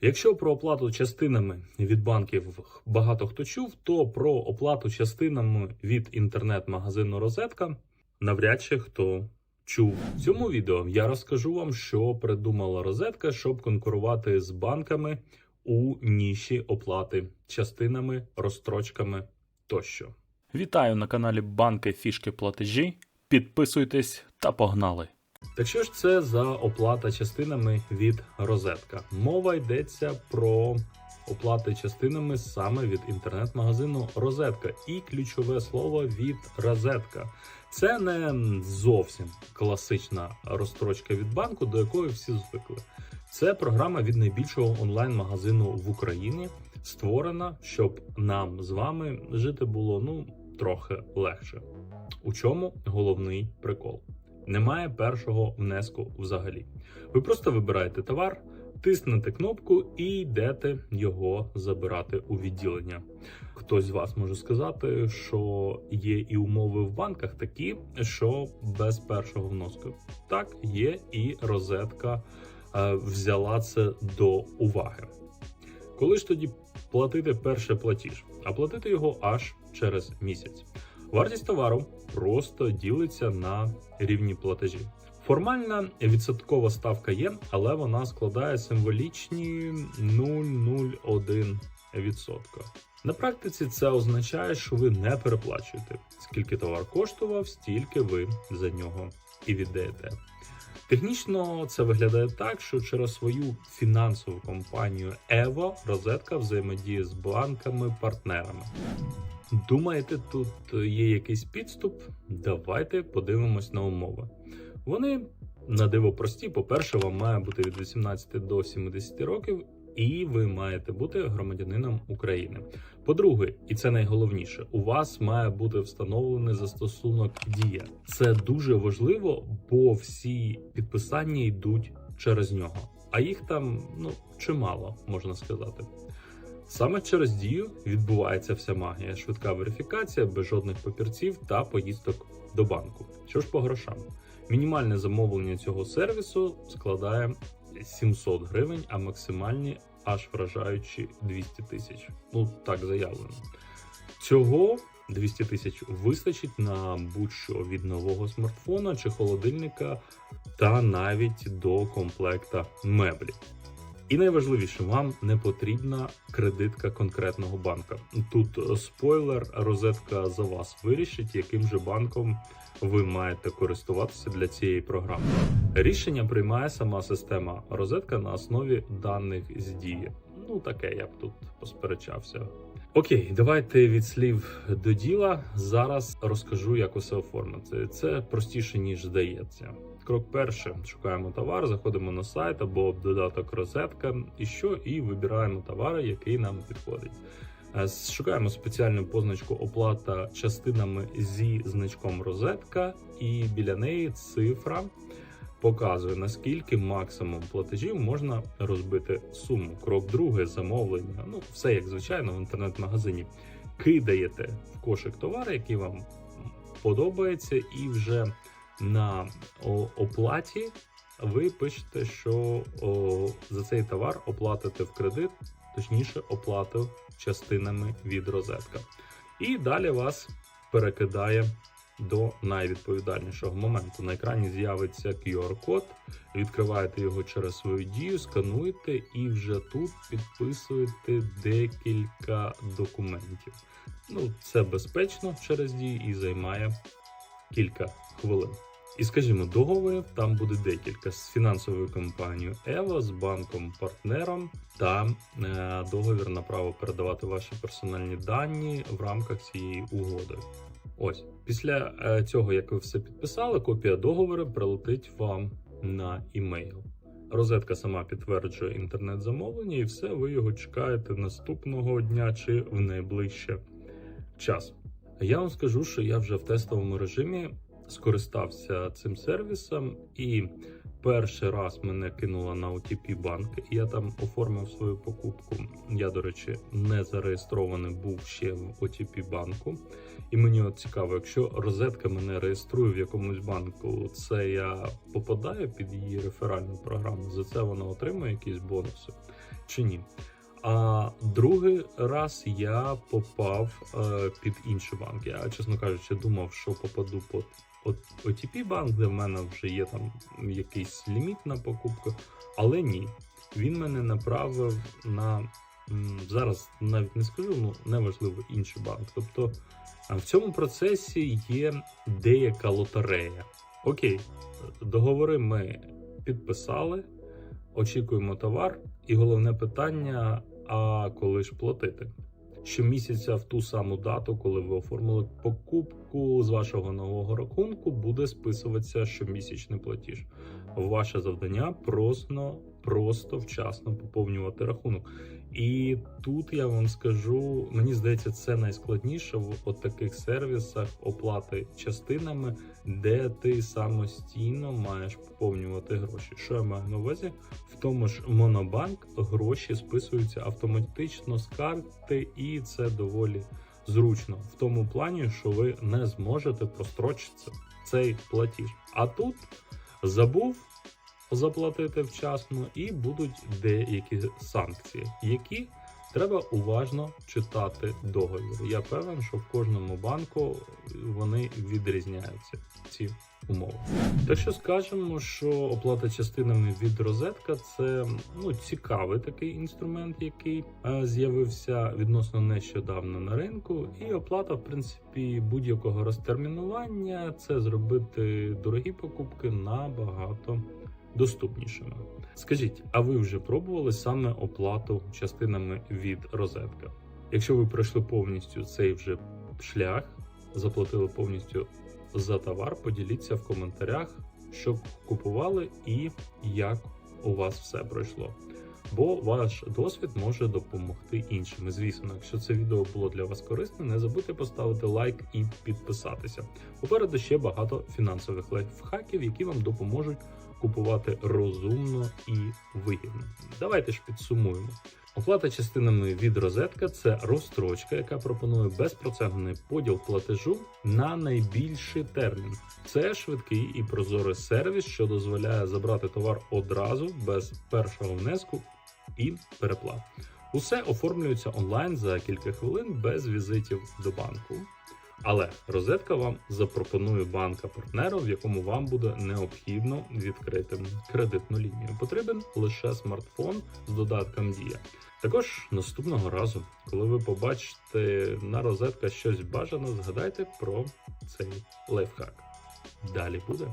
Якщо про оплату частинами від банків багато хто чув, то про оплату частинами від інтернет-магазину Розетка навряд чи хто чув. В цьому відео я розкажу вам, що придумала Розетка, щоб конкурувати з банками у ніші оплати частинами, розстрочками тощо. Вітаю на каналі Банки Фішки Платежі. Підписуйтесь та погнали! Так що ж це за оплата частинами від Розетка? Мова йдеться про оплати частинами саме від інтернет-магазину Розетка. І ключове слово від Розетка. Це не зовсім класична розстрочка від банку, до якої всі звикли. Це програма від найбільшого онлайн-магазину в Україні, створена, щоб нам з вами жити було ну трохи легше. У чому головний прикол? Немає першого внеску взагалі. Ви просто вибираєте товар, тиснете кнопку і йдете його забирати у відділення. Хтось з вас може сказати, що є і умови в банках такі, що без першого внеску. Так, є і розетка е, взяла це до уваги. Коли ж тоді платити перший платіж, а платити його аж через місяць. Вартість товару просто ділиться на рівні платежі. Формальна відсоткова ставка є, але вона складає символічні 0,01%. На практиці це означає, що ви не переплачуєте. Скільки товар коштував, стільки ви за нього і віддаєте. Технічно це виглядає так, що через свою фінансову компанію Evo розетка взаємодіє з банками-партнерами. Думаєте, тут є якийсь підступ? Давайте подивимось на умови. Вони на диво прості. По-перше, вам має бути від 18 до 70 років, і ви маєте бути громадянином України. По-друге, і це найголовніше, у вас має бути встановлений застосунок Дія. Це дуже важливо, бо всі підписання йдуть через нього. А їх там ну чимало, можна сказати. Саме через дію відбувається вся магія, швидка верифікація без жодних папірців та поїздок до банку. Що ж по грошам? Мінімальне замовлення цього сервісу складає 700 гривень, а максимальні аж вражаючі 200 тисяч. Ну так заявлено. Цього 200 тисяч вистачить на будь-що від нового смартфона чи холодильника, та навіть до комплекта меблів. І найважливіше, вам не потрібна кредитка конкретного банка. Тут е, спойлер, розетка за вас вирішить, яким же банком ви маєте користуватися для цієї програми. Рішення приймає сама система розетка на основі даних з дії. Ну таке я б тут посперечався. Окей, давайте від слів до діла. Зараз розкажу, як усе оформити. Це простіше ніж здається. Крок перший: шукаємо товар, заходимо на сайт або додаток розетка, і що, і вибираємо товар, який нам підходить. Е, Шукаємо спеціальну позначку оплата частинами зі значком розетка, і біля неї цифра показує наскільки максимум платежів можна розбити суму. Крок другий замовлення. Ну все як звичайно в інтернет-магазині. Кидаєте в кошик товар, який вам подобається, і вже на оплаті ви пишете, що о, за цей товар оплатите в кредит, точніше, оплату частинами від розетка. І далі вас перекидає до найвідповідальнішого моменту. На екрані з'явиться QR-код, відкриваєте його через свою дію, скануєте і вже тут підписуєте декілька документів. Ну, це безпечно через дію і займає кілька хвилин. І скажімо, договорів там буде декілька з фінансовою компанією Ева, з банком партнером та е, договір на право передавати ваші персональні дані в рамках цієї угоди. Ось після е, цього, як ви все підписали, копія договору прилетить вам на імейл. Розетка сама підтверджує інтернет-замовлення, і все, ви його чекаєте наступного дня чи в найближче час. Я вам скажу, що я вже в тестовому режимі скористався цим сервісом, і перший раз мене кинуло на OTP банк. і Я там оформив свою покупку. Я, до речі, не зареєстрований був ще в OTP банку. І мені от цікаво, якщо розетка мене реєструє в якомусь банку, це я попадаю під її реферальну програму. За це вона отримує якісь бонуси. чи ні. А другий раз я попав е, під інший банк. Я, чесно кажучи, думав, що попаду під OTP банк, де в мене вже є там якийсь ліміт на покупку, але ні. Він мене направив на зараз навіть не скажу, ну неважливо інший банк. Тобто в цьому процесі є деяка лотерея. Окей, договори ми підписали, очікуємо товар, і головне питання: а коли ж платити? Щомісяця в ту саму дату, коли ви оформили покупку з вашого нового рахунку, буде списуватися щомісячний платіж. Ваше завдання просто, просто вчасно поповнювати рахунок. І тут я вам скажу, мені здається, це найскладніше в таких сервісах оплати частинами, де ти самостійно маєш поповнювати гроші. Що я маю на увазі? В тому ж Монобанк гроші списуються автоматично з карти, і це доволі зручно в тому плані, що ви не зможете прострочити цей платіж. А тут забув заплатити вчасно, і будуть деякі санкції, які треба уважно читати договір. Я певен, що в кожному банку вони відрізняються ці умови. Так що скажемо, що оплата частинами від розетка це ну цікавий такий інструмент, який е, з'явився відносно нещодавно на ринку, і оплата, в принципі, будь-якого розтермінування це зробити дорогі покупки набагато доступнішими. Скажіть, а ви вже пробували саме оплату частинами від розетка? Якщо ви пройшли повністю цей вже шлях, заплатили повністю за товар, поділіться в коментарях, що купували і як у вас все пройшло. Бо ваш досвід може допомогти іншим. Звісно, якщо це відео було для вас корисне, не забудьте поставити лайк і підписатися. Попереду ще багато фінансових лайфхаків, які вам допоможуть купувати розумно і вигідно. Давайте ж підсумуємо. Оплата частинами від розетка це розстрочка, яка пропонує безпроцентний поділ платежу на найбільший термін. Це швидкий і прозорий сервіс, що дозволяє забрати товар одразу без першого внеску і переплат. Усе оформлюється онлайн за кілька хвилин без візитів до банку. Але розетка вам запропонує банка партнера, в якому вам буде необхідно відкрити кредитну лінію. Потрібен лише смартфон з додатком Дія. Також наступного разу, коли ви побачите на розетка щось бажане, згадайте про цей лайфхак. Далі буде.